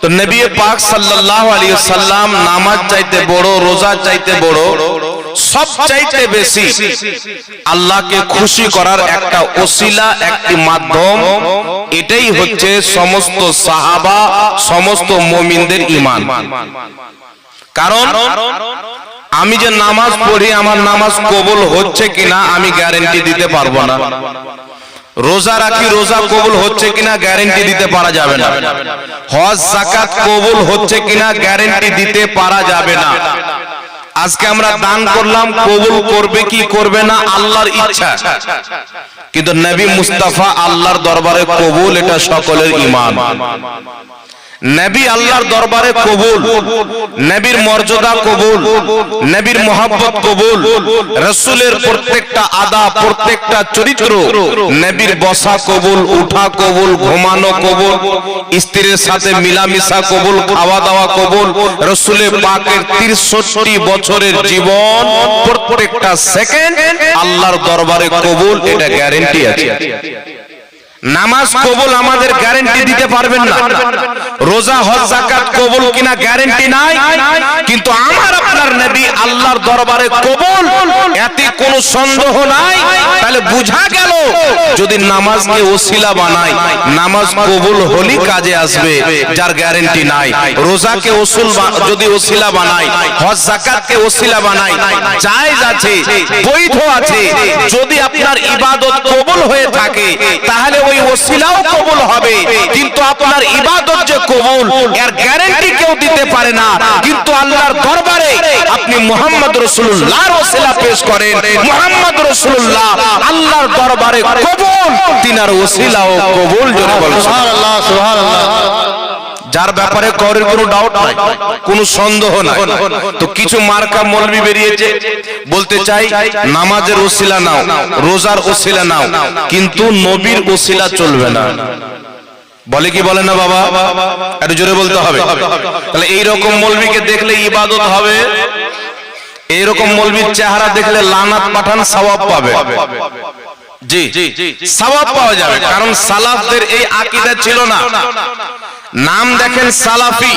তো নবী পাক সাল্লাল্লাহু আলাইহি সাল্লাম নামাজ চাইতে বড়, রোজা চাইতে বড়, সব চাইতে বেশি আল্লাহকে খুশি করার একটা ওসিলা, একটি মাধ্যম, এটাই হচ্ছে সমস্ত সাহাবা, সমস্ত মুমিনদের ঈমান। কারণ আমি যে নামাজ পড়ি, আমার নামাজ কবুল হচ্ছে কিনা আমি গ্যারেন্টি দিতে পারব না। রোজা রাখি, রোজা কবুল হচ্ছে কিনা গ্যারেন্টি দিতে পারা যাবে না। হজ জাকাত কবুল হচ্ছে কিনা গ্যারেন্টি দিতে পারা যাবে না। আজকে আমরা দান করলাম, কবুল করবে কি করবে না, আল্লাহর ইচ্ছা। কিন্তু নবী মুস্তাফা আল্লাহর দরবারে কবুল এটা সকলের ঈমান। নবী আল্লাহর দরবারে কবুল, নবীর মর্যাদা কবুল, নবীর মোহাব্বত কবুল, রসুলের প্রত্যেকটা আদা, প্রত্যেকটা চরিত্র, নবীর বসা কবুল, উঠা কবুল, ঘুমানো কবুল, স্ত্রীর সাথে মিলামিশা কবুল খাওয়া দাওয়া কবুল, রসুলের পাকের তিরষট্টি বছরের জীবন প্রত্যেকটা সেকেন্ড আল্লাহর দরবারে কবুল, এটা গ্যারেন্টি আছে। নামাজ কবুল আমাদের গ্যারেন্টি দিতে পারবেন না। রোজা, হজ জাকাত কবুল কিনা গ্যারেন্টি নাই। কিন্তু আমার আপনার নবী আল্লাহর দরবারে কবুল, এতে কোনো সন্দেহ নাই। তাহলে বুঝা গেল, যদি নামাজকে ওসিলা বানাই নামাজ কবুল হলি কাজে আসবে, যার গ্যারেন্টি নাই। রোজাকে ওসুল যদি ওসিলা বানাই হজ জাকাতকে ওসিলা বানাই জায়েজ আছে, বৈধ আছে। যদি আপনার ইবাদত কবুল হয়ে থাকে, তাহলে ওই ওসিলাও কবুল হবে। কিন্তু আপনার ইবাদত যে কবুল, এর গ্যারান্টি কেউ দিতে পারে না। কিন্তু আল্লাহর দরবারে আপনি মোহাম্মদ রসুল্লাহর ওসিলা পেশ করেন। মোহাম্মদ রসুল্লাহ আল্লাহর দরবারে কবুল, তিনার ওসিলাও কবুল জোরে বলছেন সুবহানাল্লাহ সুবহানাল্লাহ। যার ব্যাপারে করের কোনো ডাউট নাই, কোনো সন্দেহ নাই। তো কিছু মার্কা মলবি বেরিয়েছে, বলতে চাই, নামাজের ওসিলা নাও, রোজার ওসিলা নাও, কিন্তু নবীর ওসিলা চলবে না। বলে কি বলে না বাবা? একটু জোরে বলতে হবে। তাহলে এই রকম মলবিকে দেখলে ইবাদত হবে, এইরকম মলবির চেহারা দেখলে লানাত পাঠান সওয়াব পাবে। জি। সওয়াব পাওয়া যাবে, কারণ সালাফদের এই আকীদা ছিল না। নাম দেখেন সালাফি।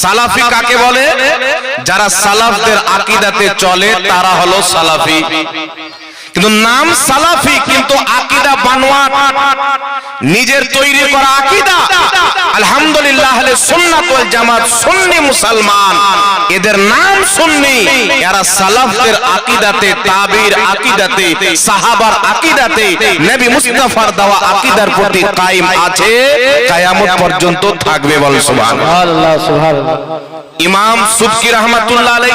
সালাফি কাকে বলে? যারা সালাফদের আকিদাতে চলে তারা হলো সালাফি। কিন্তু নাম সালাফি কিন্তু আকীদা বানোয়াট। নিজের তৈরি করা আকীদা। আলহামদুলিল্লাহ আহলে সুন্নাত ওয়াল জামাত সুন্নি মুসলমান। এদের নাম সুন্নি। এরা সালাফদের আকীদাতে তাবির আকীদাতে সাহাবার আকীদাতে নবী মুস্তাফার দেওয়া আকীদার প্রতি কায়েম আছে। কিয়ামত পর্যন্ত থাকবে বল সুবহানাল্লাহ। সুবহানাল্লাহ ইমাম সুবকি রহমাতুল্লাহ আলাই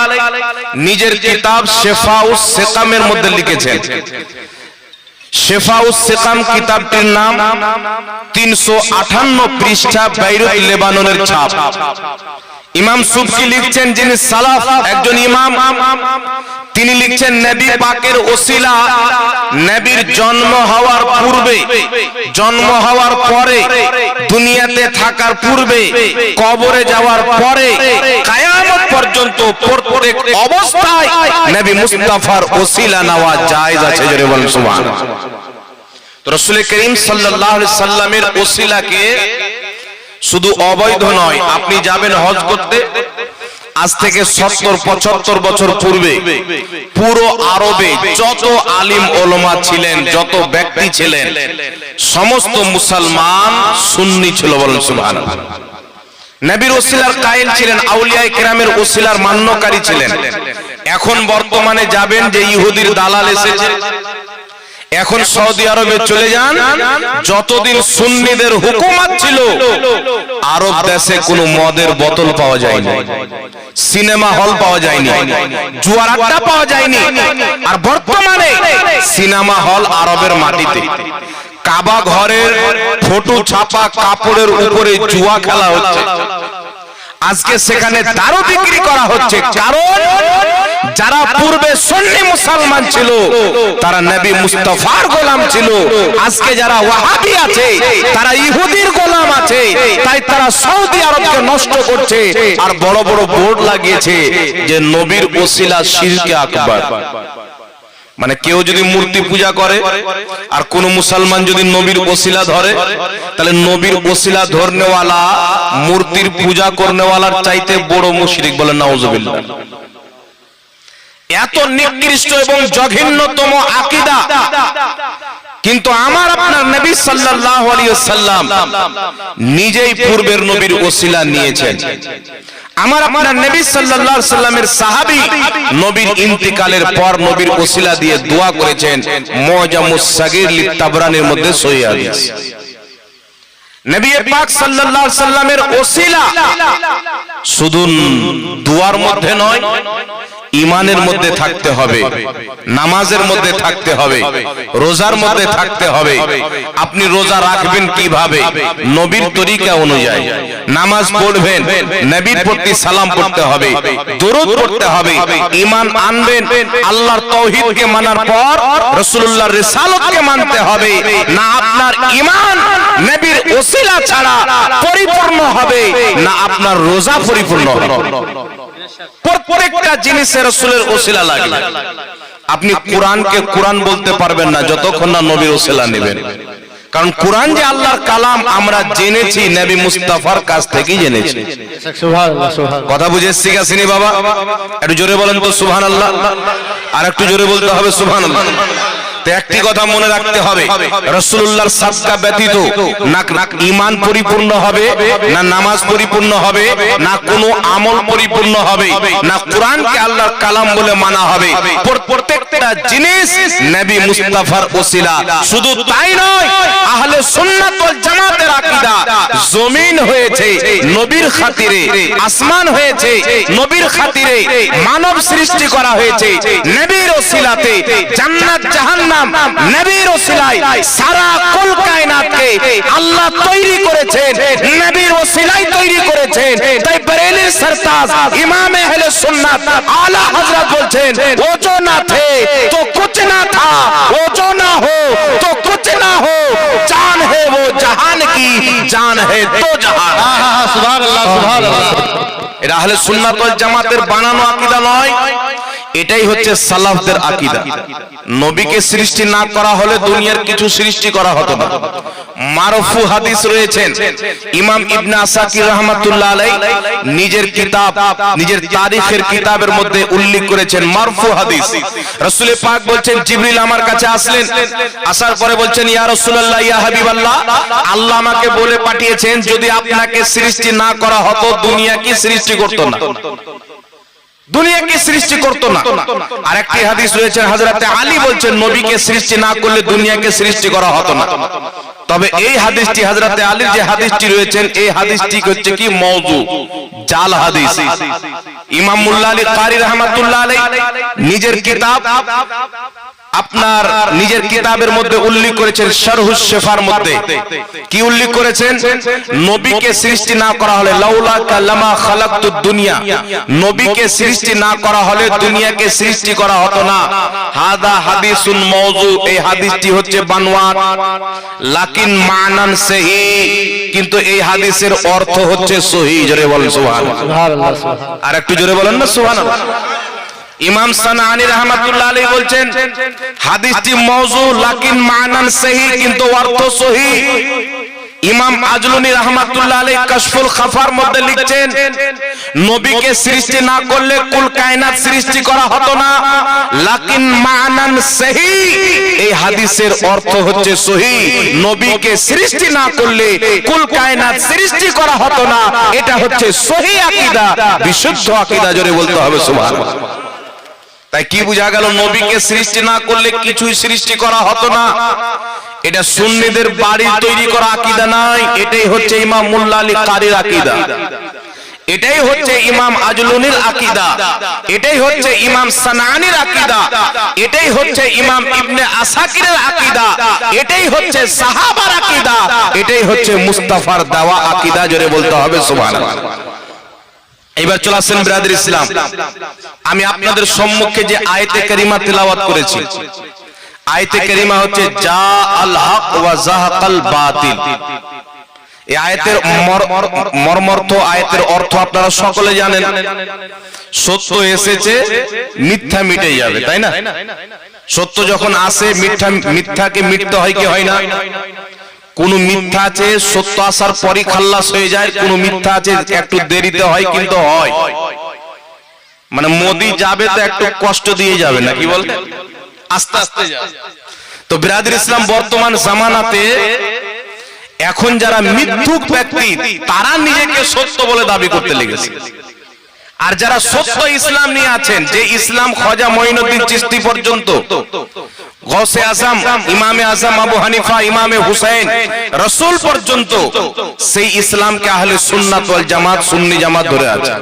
নিজের কিতাব শেফাউস সেকামের মধ্যে লিখেছেন। শেফাউস সেকাম কিতাবটির নাম তিনশো আঠান্ন পৃষ্ঠা বাইরে লেবাননের ছাপ। ইমাম সুবকি লিখছেন যিনি সালাফ, একজন ইমাম। তিনি লিখছেন, নবী পাকের ওসিলা নবীর জন্ম হওয়ার পূর্বে, জন্ম হওয়ার পরে, দুনিয়াতে থাকার পূর্বে, কবরে যাওয়ার পরে, কায়ামত পর্যন্ত প্রত্যেক অবস্থায় নবী মুস্তাফার ওসিলা নেওয়া জায়েজ আছে। জোরে বলেন, সুবহানাল্লাহ। রসুল করিম সাল্লাল্লাহু আলাইহি সাল্লামের ওসিলাকে শুধু অবৈধ নয়, আপনি যাবেন হজ করতে। আজ থেকে সত্তর, পঁচাত্তর বছর পূর্বে পুরো আরবে যত আলিম ওলমা ছিলেন, যত ব্যক্তি ছিলেন, সমস্ত মুসলমান সুন্নি ছিল বলেন সুবহানাল্লাহ। নবীর ওসিলার কায়েল ছিলেন, আউলিয়ায়ে কেরামের ওসিলার মান্যকারী ছিলেন। এখন বর্তমানে যাবেন যে ইহুদির দালাল এসেছে। এখন সৌদি আরবে চলে যান, যতদিন সুন্নিদের হুকুমত ছিল, আরব দেশে কোনো মদের বোতল পাওয়া যায়নি, সিনেমা হল পাওয়া যায়নি, জুয়ার আড্ডা পাওয়া যায়নি, আর বর্তমানে সিনেমা হল আরবের মাটিতে। কাবা ঘরের ফটো ছাপা কাপড়ের উপরে জুয়া খেলা হচ্ছে। আজকে সেখানে দারু বিক্রি করা হচ্ছে। কারণ যারা পূর্বে সুন্নি মুসলমান ছিল তারা নবী মুস্তাফার গোলাম ছিল। আজকে যারা ওয়াহাবি আছে তারা ইহুদির গোলাম আছে তাই তারা সৌদি আরবকে নষ্ট করছে আর বড় বড় বোর্ড লাগিয়েছে যে নবীর ওসিলা শিরকে আকবার। মানে কেউ যদি মূর্তি পূজা করে আর কোন মুসলমান যদি নবীর ওসিলা ধরে তাহলে নবীর ওসিলা ধরনেওয়ালা মূর্তির পূজা করনেওয়ালার চাইতে বড় মুশরিক বলেন নাউজুবিল্লাহ। এত নিকৃষ্ট এবং জঘন্যতম আকিদা। কিন্তু আমার আপনার নবী সাল্লাল্লাহু আলাইহি সাল্লাম নিজেই পূর্বের নবীর ওসিলা নিয়েছেন। আমার আপনার নবী সাল্লাল্লাহু সাল্লামের সাহাবী নবীর ইন্তিকালের পর নবীর ওসিলা দিয়ে দোয়া করেছেন, মুজামুস সাগীর লি তাবরানির মধ্যে সহিহ হাদিস। নবী পাক সাল্লাল্লাহু সাল্লামের শুধু দুয়ার মধ্যে নয় ইমানের মধ্যে থাকতে হবে নামাজের মধ্যে থাকতে হবে রোজার মধ্যে থাকতে হবে। আপনি রোজা রাখবেন কীভাবে? নবীর তরিকা অনুযায়ী। নামাজ পড়বেন নবীর প্রতি সালাম পড়তে হবে দরুদ পড়তে হবে ইমান আনবেন আল্লাহর তৌহিদকে মানার পর রাসূলুল্লাহর রিসালাতকে মানতে হবে। না আপনার ইমান নবীর ওসিলা ছাড়া পরিপূর্ণ হবে না আপনার রোজা পরিপূর্ণ হবে। প্রত্যেকটা জিনিসের রসুলের ওসিলা লাগে আপনি কোরআনকে কোরআন বলতে পারবেন না যতক্ষণ না নবীর ওসিলা নেবেন। কারণ কোরআন যে আল্লাহর কালাম আমরা জেনেছি নবী মুস্তাফার কাছ থেকেই জেনেছি। সুবহানাল্লাহ সুবহানাল্লাহ। কথা বুঝে শিখাছিনি বাবা? একটু জোরে বলেন তো সুবহান আল্লাহ আর একটু জোরে বলতে হবে সুবহান আল্লাহ তো একটি কথা মনে রাখতে হবে। রসুল্লাহর সাদকা ব্যতীত না ইমান পরিপূর্ণ হবে, না নামাজ পরিপূর্ণ হবে, না কোনো আমল পরিপূর্ণ হবে, না কোরআনকে আল্লাহর কালাম বলে মানা হবে। প্রত্যেকটা জিনিস নবী মুস্তাফার ওসিলা। শুধু তাই নয়, আহলে সুন্নাত ওয়াল জামাতের আকীদা। জমিন হয়েছে নবীর খাতিরে, আসমান হয়েছে নবীর খাতিরে, মানব সৃষ্টি করা হয়েছে। নবীর ওসিলাতে জান্নাত, জাহান্নাম নাম নবীর ওসিলায় সারা কুল কায়নাতকে আল্লাহ তৈরি করেছেন নবীর ওসিলায় তৈরি করেছেন। তাই বরেলির সরতাজ ইমাম আহলে সুন্নাত আলা হযরত বলছেন ও জো না থে তো কুছ না থা ও জো না হো তো কুছ না হো জান হে ও জাহান কি জান হে তো জাহান। সুবহানাল্লাহ সুবহানাল্লাহ। এরা আহলে সুন্নাত ওয়াল জামাতের বানানো আকীদা নয়। এটাই হচ্ছে সালাফদের আকীদা। নবীকে সৃষ্টি না করা হলে দুনিয়ার কিছু সৃষ্টি করা হতো না। মারফু হাদিস রয়েছেন। ইমাম ইবনে আসাকির রাহমাতুল্লাহ আলাই নিজের কিতাব, নিজের তারিখের কিতাবের মধ্যে উল্লেখ করেছেন মারফু হাদিস। রাসূল পাক বলছেন, জিবরিল আমার কাছে আসলেন। আসার পরে বলছেন, ইয়া রাসূলুল্লাহ, ইয়া হাবিবাল্লাহ, আল্লাহ আমাকে বলে পাঠিয়েছেন, যদি আপনাকে সৃষ্টি না করা হতো, দুনিয়া কি সৃষ্টি করত না? দুনিয়াকে সৃষ্টি করতো না। আর একটি হাদিস রয়েছে হাজরাতে আলী বলছেন, নবীকে সৃষ্টি না করলে দুনিয়াকে সৃষ্টি করা হতো না। তবে এই হাদিসটি হাজরাতে আলীর যে হাদিসটি রয়েছেন, এই হাদিসটি হচ্ছে কি, মওযু, জাল হাদিস। ইমাম মুল্লা আলী কারি রাহমাতুল্লাহ আলাইহি, নিজের কিতাব আপনার নিজের কিতাবের মধ্যে উল্লেখ করেছেন শারহুস শেফার মধ্যে। কি উল্লেখ করেছেন? নবীকে সৃষ্টি না করা হলে লাউলা কালামা খালাকতু দুনিয়া। নবীকে সৃষ্টি না করা হলে দুনিয়াকে সৃষ্টি করা হতো না। হাদা হাদিসুন মাওযু এই হাদিসটি হচ্ছে বানোয়াট। লাকিন মানান সহি কিন্তু এই হাদিসের অর্থ হচ্ছে সহি জোরে বলেন সুবহানাল্লাহ। সুবহানাল্লাহ আর একটু জোরে বলেন না সুবহানাল্লাহ। ইমাম সানানি রহমাতুল্লাহ আলাইহি বলছেন, হাদিসটি মওযু, লাকিন মানান সহি কিন্তু অর্থ সহি ইমাম আজলুনি রহমাতুল্লাহ আলাইহি কাশফুল খাফার মধ্যে লিখছেন, নবীকে সৃষ্টি না করলে কুল কায়নাত সৃষ্টি করা হতো না। লাকিন মানান সহি এই হাদিসের অর্থ হচ্ছে সহি নবীকে সৃষ্টি না করলে কুল কায়নাত সৃষ্টি করা হতো না। এটা হচ্ছে সহি আকীদা, বিশুদ্ধ আকীদা জোরে বলতে হবে, সুবহানাল্লাহ। তাই কি বোঝা গেল, নবীকে সৃষ্টি না করলে কিছুই সৃষ্টি করা হতো না? এটা সুন্নিদের বাড়ি তৈরি করা আকীদা নাই, এটাই হচ্ছে ইমাম মুল্লা আলী কারির আকীদা। এটাই হচ্ছে ইমাম আজলুনির আকীদা। এটাই হচ্ছে ইমাম সানানির আকীদা। এটাই হচ্ছে ইমাম ইবনে আসাকিরের আকীদা। এটাই হচ্ছে সাহাবার আকীদা। এটাই হচ্ছে মুস্তাফার দেওয়া আকিদা, জোরে বলতে হবে, সুবহানাল্লাহ। এবার চলে আসেন ব্রাদার ইসলাম। আমি আপনাদের সম্মুখে যে আয়তে কারিমা তেলাওয়াত করেছি। আয়তে কারিমা হচ্ছে যা আল হক ওয়া জাহাকাল বাতিল। এই আয়াতের মর্মর্থ আয়াতের অর্থ আপনারা সকলে জানেন। সত্য এসেছে, মিথ্যা মিটে যাবে, তাই না? সত্য যখন আসে, মিথ্যা মিথ্যাকে মিটতে হয় কি হয় না? কোন মিথ্যা আছে, সত্য আসার পরই খাল্লাস হয়ে যায়, কোন মিথ্যা আছে, একটু দেরিতে হয় কিন্তু হয়। মানে মোদি যাবে তো একটু কষ্ট দিয়ে যাবে না কি বল? আস্তে আস্তে তো ইসলাম বর্তমান জামানাতে এখন যারা মিথ্যুক ব্যক্তি, তারা নিজেকে সত্য বলে দাবি করতে লেগেছে। আর যারা সত্য ইসলাম নিয়ে আছেন, যে ইসলাম খজা মঈনুদ্দিন চিস্তি পর্যন্ত গসে আজম, ইমামে আজম আবু হানিফা, ইমামে হুসাইন, রসুল পর্যন্ত সেই ইসলামকে আহলে সুন্নাত জামাত, সুন্নি জামাত ধরে আছে।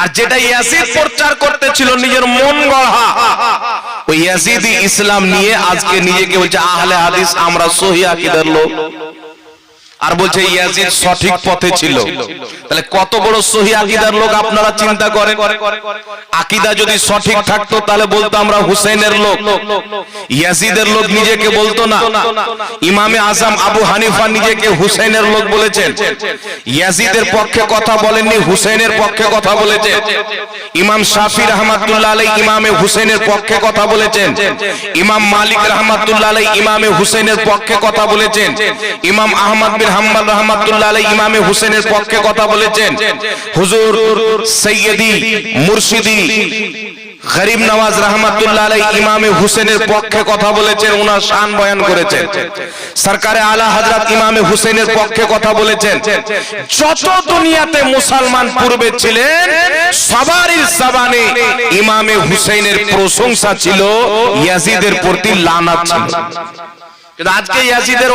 আর যেটা ইয়াসিদ প্রচার করতেছিল নিজের মন গড়া, ওই ইয়াসিদি ইসলাম নিয়ে আজকে নিজেকে বলছে, আহলে হাদিস, আমরা সহি আকীদার লোক। আর বলছে ইয়াজিদ সঠিক পথে ছিল। তাহলে কত বড় সহি আকীদার লোক আপনারা চিন্তা করেন? আকীদা যদি সঠিক থাকতো তাহলে বলতো আমরা হুসেনের লোক। ইয়াজিদের লোক নিজেকে বলতো না। ইমামে আজম আবু হানিফা নিজেকে হুসেনের লোক বলেছেন। ইয়াজিদের পক্ষে কথা বলেননি হুসেনের পক্ষে কথা বলেছেন। ইমাম শাফি রহমাতুল্লাহ আলাই ইমামে হুসেনের পক্ষে কথা বলেছেন। ইমাম মালিক রহমাতুল্লাহ আলাই ইমামে হুসেনের পক্ষে কথা বলেছেন। ইমাম আহমদ বিন হাম্বল রহমাতুল্লাহ আলাই ইমামে হুসেনের পক্ষে কথা বলেছেন। হুজুর সৈয়দি মুর্শিদি গরিব নওয়াজ রহমাতুল্লাহ আলাই ইমামে হুসেনের পক্ষে কথা বলেছেন ওনার শান বয়ান করেছেন। সরকারে আলা হযরত ইমামে হুসেনের পক্ষে কথা বলেছেন। যত দুনিয়াতে মুসলমান পূর্বে ছিলেন, সবারই জবানে ইমামে হুসেনের প্রশংসা ছিল, ইয়াজিদের প্রতি লানাত ছিল। কিন্তু আজকে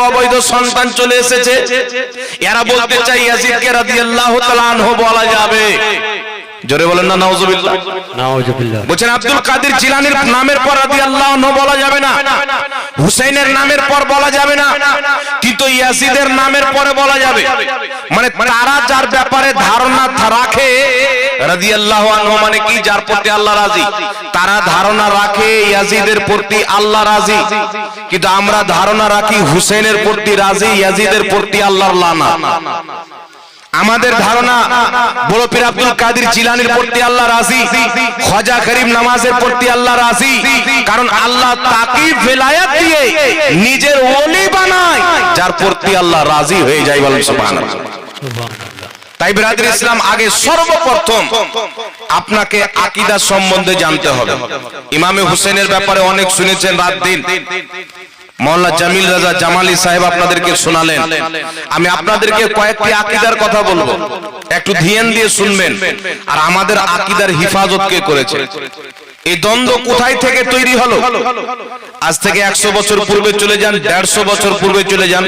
অবৈধ সন্তান চলে এসেছে। এরা বলতে চাই ইয়াজিদকে রাদিয়াল্লাহু বলা যাবে। জোরে বলেন না নাউজুবিল্লাহ। নাউজুবিল্লাহ। বলছেন আব্দুল কাদের জিলানির নামের পর রাদিয়াল্লাহু আনহু বলা যাবে না। হুসাইনের নামের পর বলা যাবে না। কিন্তু ইয়াজিদের নামের পরে বলা যাবে। মানে তারা যার ব্যাপারে ধারণা রাখে রাদিয়াল্লাহু আনহু মানে কি? যার প্রতি আল্লাহ রাজি। তারা ধারণা রাখে ইয়াজিদের প্রতি আল্লাহ রাজি। কিন্তু আমরা ধারণা রাখি হুসেনের প্রতি রাজি ইয়াজিদের প্রতি আল্লাহর লানা আমাদের ধারণা, বড় পীর আব্দুল কাদের জিলানির প্রতি আল্লাহ রাজি খজা করিম নামাজের প্রতি আল্লাহ রাজি, কারণ আল্লাহ তাকে বেলায়াত দিয়ে নিজের ওলি বানায়, যার প্রতি আল্লাহ রাজি হয়ে যায় বলেন সুবহানাল্লাহ। তাই বিরাদর ইসলাম আগে সর্বপ্রথম আপনাকে আকিদা সম্বন্ধে জানতে হবে। ইমামে হোসেনের ব্যাপারে অনেক শুনেছেন রাত দিন। মৌলানা জামিল রাজা জামালি সাহেব আপনাদেরকে শোনালেন। আমি আপনাদেরকে কয়েকটি আকীদার কথা বলব। একটু ধ্যান দিয়ে শুনবেন। আর আমাদের আকীদার হিফাজত কে করেছে? এই দ্বন্দ্ব কোথায় থেকে তৈরি হলো? আজ থেকে একশো বছর পূর্বে চলে যান, দেড়শো বছর পূর্বে চলে যান।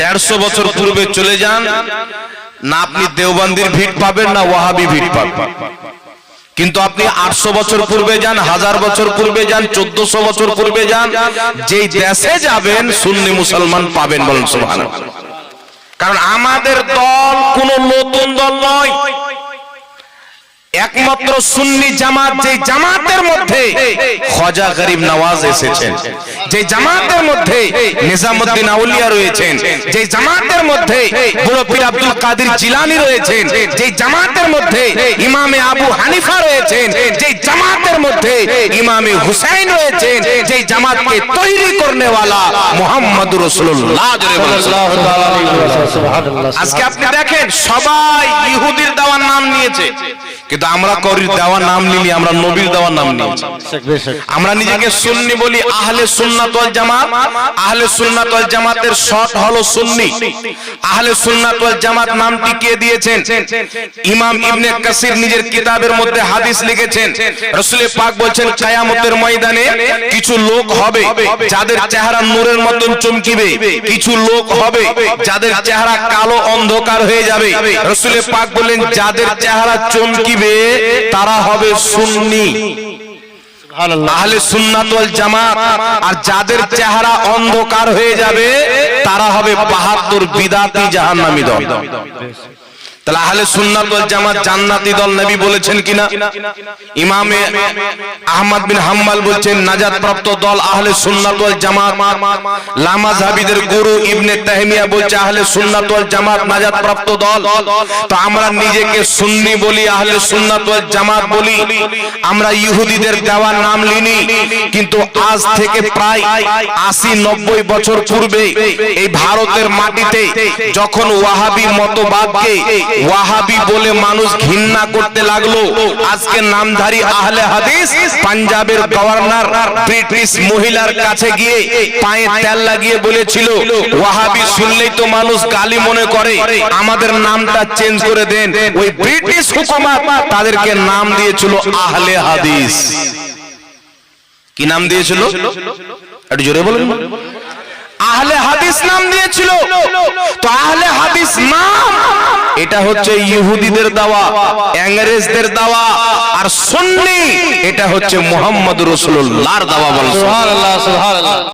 দেড়শো বছর পূর্বে চলে যান। না আপনি দেওবন্দির ভিড় পাবেন, না ওয়াহাবি ভিড় পাবেন। কিন্তু আপনি আটশো বছর পূর্বে যান, হাজার বছর পূর্বে যান, চোদ্দশো বছর পূর্বে যান যে দেশে যাবেন, সুন্নি মুসলমান পাবেন বলেন সুবহান কারণ আমাদের দল কোন নতুন দল নয়। একমাত্র সুন্নি জামাত যে জামাতের মধ্যে খজা গরিব নওয়াজ এসেছেন যে জামাতের মধ্যে নিজামুদ্দিন আউলিয়া রয়েছেন যে জামাতের মধ্যে বুড়ো পীর আব্দুল কাদের জিলানি রয়েছেন যে জামাতের মধ্যে ইমামে আবু হানিফা রয়েছেন যে জামাতের মধ্যে ইমামে হুসাইন রয়েছেন যে জামাতকে তৈরি করনে वाला মোহাম্মদ রাসূলুল্লাহ। আজকে আপনি দেখেন সবাই ইহুদির দেওয়ার নাম নিয়েছে, কিন্তু আমরা করির দেওয়ার নাম নিলি আমরা নবীর দেওয়ার নাম বেশক আমরা নিজেকে সুন্নি বলি আহলে সুন্নাত ওয়াল জামাত। আহলে সুন্নাত ওয়াল জামাতের শর্ট হলো সুন্নি। আহলে সুন্নাত ওয়াল জামাত নামটি কে দিয়েছেন? ইমাম ইবনে কাসির নিজের কিতাবের মধ্যে হাদিস লিখেছেন। রাসূল পাক বলছেন কিয়ামতের ময়দানে কিছু লোক হবে যাদের চেহারা নূরের মতন চমকিবে। কিছু লোক হবে যাদের চেহারা কালো অন্ধকার হয়ে যাবে। রাসূল পাক বলেন যাদের চেহারা চমকিবে তারা হবে সুন্নি। আহলে সুন্নাত ওয়াল জামাত। আর যাদের চেহারা অন্ধকার হয়ে যাবে তারা হবে বাহাত্তর বিদাতি জাহান্নামী দল। তাহলে আহলে জামাত জান্নাতি দল নবী বলেছেন কিনা? ইমামে আহমদ বিন হাম্মাল বলছেন নাজাত প্রাপ্ত দল আহলে জামাত। লামাযহাবিদের গুরু ইবনে তাহমিয়া বলছে, আহলে জামাত নাজাত প্রাপ্ত দল। তো আমরা নিজেকে সুন্নি বলি, আহলে জামাত বলি। আমরা ইহুদিদের দেওয়ার নাম লিনি, কিন্তু আজ থেকে প্রায় আশি নব্বই বছর পূর্বে এই ভারতের মাটিতে যখন ওয়াহাবি মতবাদকে ওয়াহাবি বলে মানুষ ঘৃণা করতে লাগল। আজকে নামধারী আহলে হাদিস পাঞ্জাবের গভর্নর ব্রিটিশ মহিলার কাছে গিয়ে পায়ে তেল লাগিয়ে বলেছিল ওয়াহাবি শুনলেই তো মানুষ গালি মনে করে। আমাদের নামটা চেঞ্জ করে দেন। ওই ব্রিটিশ হুকুমত তাদেরকে নাম দিয়েছিল আহলে হাদিস। কি নাম দিয়েছিল? একটু জোরে বলুন। আহলে হাদিস নাম দিয়েছিল। তো আহলে হাদিস নাম, এটা হচ্ছে ইহুদিদের দাওয়া, ইংরেজদের দাওয়া, আর সুন্নি, এটা হচ্ছে মোহাম্মদ রসুল্লাহর দাওয়া বলছো সুবহানাল্লাহ সুবহানাল্লাহ।